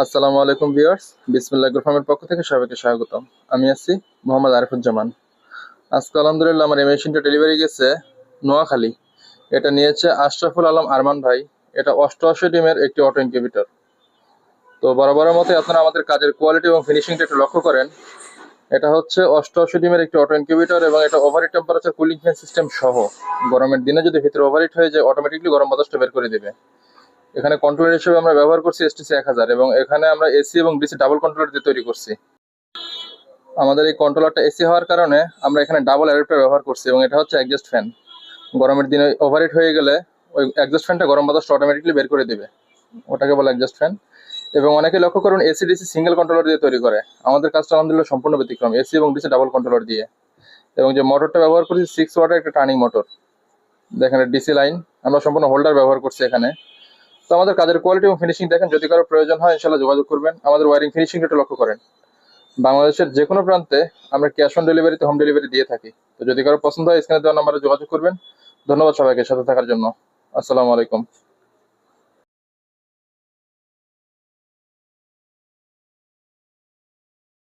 আসসালামু আলাইকুম ভিউয়ার্স, বিসমিল্লাহ ফার্মের পক্ষ থেকে সবাইকে স্বাগতম। আমি আছি মোহাম্মদ আরিফুজ্জামান। আজকে আলহামদুলিল্লাহ আমার এই মেশিনটা ডেলিভারি গেছে নোয়াখালী। এটা নিয়েছে আশরাফুল আলম আরমান ভাই। এটা অষ্টআশি ডিমের একটি অটো ইনকিউবেটর তো বরাবরের মতো আপনারা আমাদের কাজের কোয়ালিটি এবং ফিনিশিংটা একটু লক্ষ্য করেন। এটা হচ্ছে অষ্টআশি ডিমের একটি অটো ইনকিউবেটর এবং এটা overheat temperature cooling fan system সহ। গরমের দিনে যদি ভিতরে ওভারহিট হয়ে যায় অটোমেটিকলি গরম বাতাসটা বের করে দেবে। এখানে কন্ট্রোলার হিসেবে আমরা ব্যবহার করছি এসটিসি এক হাজার এবং এখানে আমরা এসি এবং ডিসি ডাবল কন্ট্রোলার দিয়ে তৈরি করছি। আমাদের এই কন্ট্রোলারটা এসি হওয়ার কারণে আমরা এখানে ডাবল অ্যাডাপ্টার ব্যবহার করছি এবং এটা হচ্ছে অ্যাডজাস্ট ফ্যান গরমের দিনে ওভারহিট হয়ে গেলে ওই অ্যাডজাস্ট ফ্যানটা গরম বাতাসটা অটোমেটিকলি বের করে দেবে। ওটাকে বলে অ্যাডজাস্ট ফ্যান এবং অনেকে লক্ষ্য করুন এসি ডিসি সিঙ্গেল কন্ট্রোলার দিয়ে তৈরি করে। আমাদের কাজটা আলহামদুলিল্লাহ সম্পূর্ণ ব্যতিক্রম। এসি এবং ডিসি ডাবল কন্ট্রোলার দিয়ে। এবং যে মোটরটা ব্যবহার করছি সিক্স ওয়াটের একটা টার্নিং মোটর দেখেন ডিসি লাইন আমরা সম্পূর্ণ হোল্ডার ব্যবহার করছি এখানে। তো আমাদের কাজের কোয়ালিটি এবং ফিনিশিং দেখেন, যদি কারও প্রয়োজন হয় ইনশাল্লাহ যোগাযোগ করবেন। আমাদের ওয়ারিং ফিনিশিং একটু লক্ষ্য করেন। বাংলাদেশের যে কোনো প্রান্তে আমরা ক্যাশ অন ডেলিভারিতে হোম ডেলিভারি দিয়ে থাকি। তো যদি কারও পছন্দ হয়, স্ক্রিনে দেওয়া নাম্বারে যোগাযোগ করবেন। ধন্যবাদ সবাইকে সাথে থাকার জন্য। আসসালামু আলাইকুম।